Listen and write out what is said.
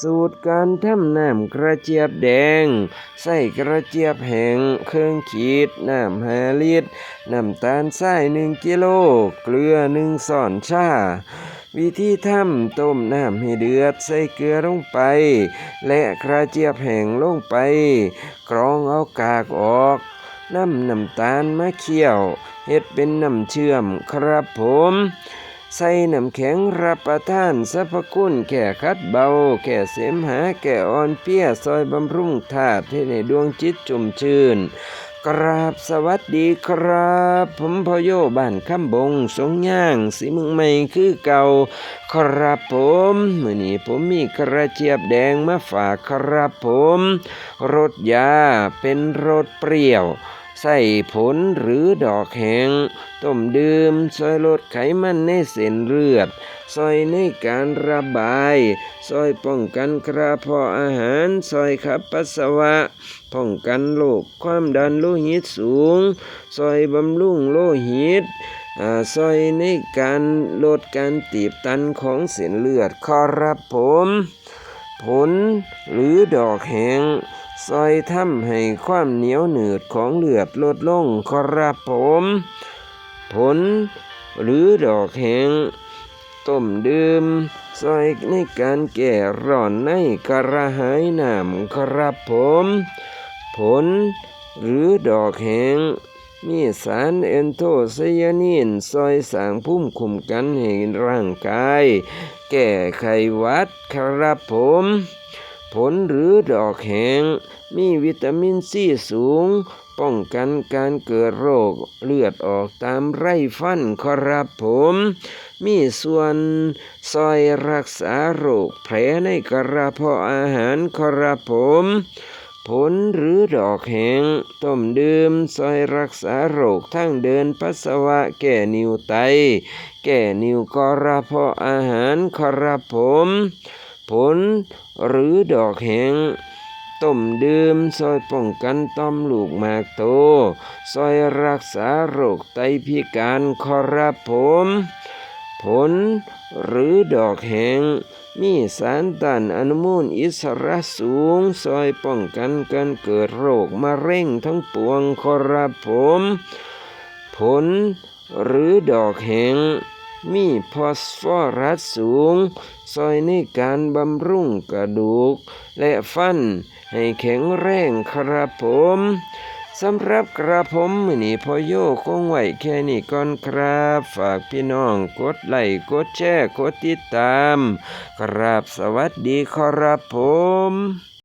สูตรการทำน้ำกระเจี๊ยบแดง ใส่กระเจี๊ยบแห้งเครื่องขีดน้ำห้าลิตรน้ำตาลทรายหนึ่งกิโล เกลือหนึ่งส่อนชาวิธีทำต้มน้ำให้เดือดใส่เกลือลงไป และกระเจี๊ยบแห้งลงไป กรองเอากากออกน้ำน้ำตาลมาเคี่ยวเฮ็ดเป็นน้ำเชื่อมครับผม ใส่น้ำแข็งรับประทานสรรพคุณแก่คัดเบา แก่เสมหาแก่อ่อนเปี้ยซอยบำรุงธาตุให้ในดวงจิตจุ่มชื่นกราบสวัสดีครับ ผมพโยบ้านคำบง สงย่าง สีมึงใหม่คือเก่า ครับผมมื้อนี้ผมมีกระเจี๊ยบแดงมาฝากครับผม รสยาเป็นรสเปรี้ยว ใส่ผลหรือดอกแห้งต้มดื่มซอยลดไขมันในเส้นเลือดซอยในการระบายซอยป้องกันกระเพาะอาหารซอยขับปัสสาวะป้องกันโรคความดันโลหิตสูงซอยบำรุงโลหิตอซอยในการลดการตีบตันของเส้นเลือดครับผม ผลหรือดอกแห้ง ซอยทำให้ความเหนียวหนืดของเลือดลดลงครับผม ผลหรือดอกแห้งต้มดื่มซอยในการแก้ร้อนในกระหายน้ำครับผม ผลหรือดอกแห้งมีสารเอนโทไซยานินซอยสางภูมิคุ้มกันให้ร่างกาย แก้ไขวัดครับผม ผลหรือดอกแห้งมีวิตามินซีสูง ป้องกันการเกิดโรคเลือดออกตามไร่ฟันครับผม มีส่วนซอยรักษาโรคแผลในกระเพาะอาหารครับผมผลหรือดอกแห้งต้มดื่มซอยรักษาโรคทางเดินปัสสาวะแก่นิ่วไต แก่นิ่วกระเพาะอาหารครับผม ผล หรือดอกแห้งต้มดื่มซอยป้องกันต้อมลูกหมากโตซอยรักษาโรคไตพิการคอรับผม ผล หรือดอกแห้งมีสารต้านอนุมูลอิสระสูงซอยป้องกันการเกิดโรคมะเร็งทั้งปวงคอรับผม ผล หรือดอกแห้ง มีฟอสฟอรัสสูงซอยในการบำรุงกระดูก และฟันให้แข็งแรงครับผมสำหรับกระผมมือนี้พอโยคงไหวแค่นี้ก่อนครับ ฝากพี่น้องกดไลค์กดแชร์กดติดตาม ครับสวัสดีครับผม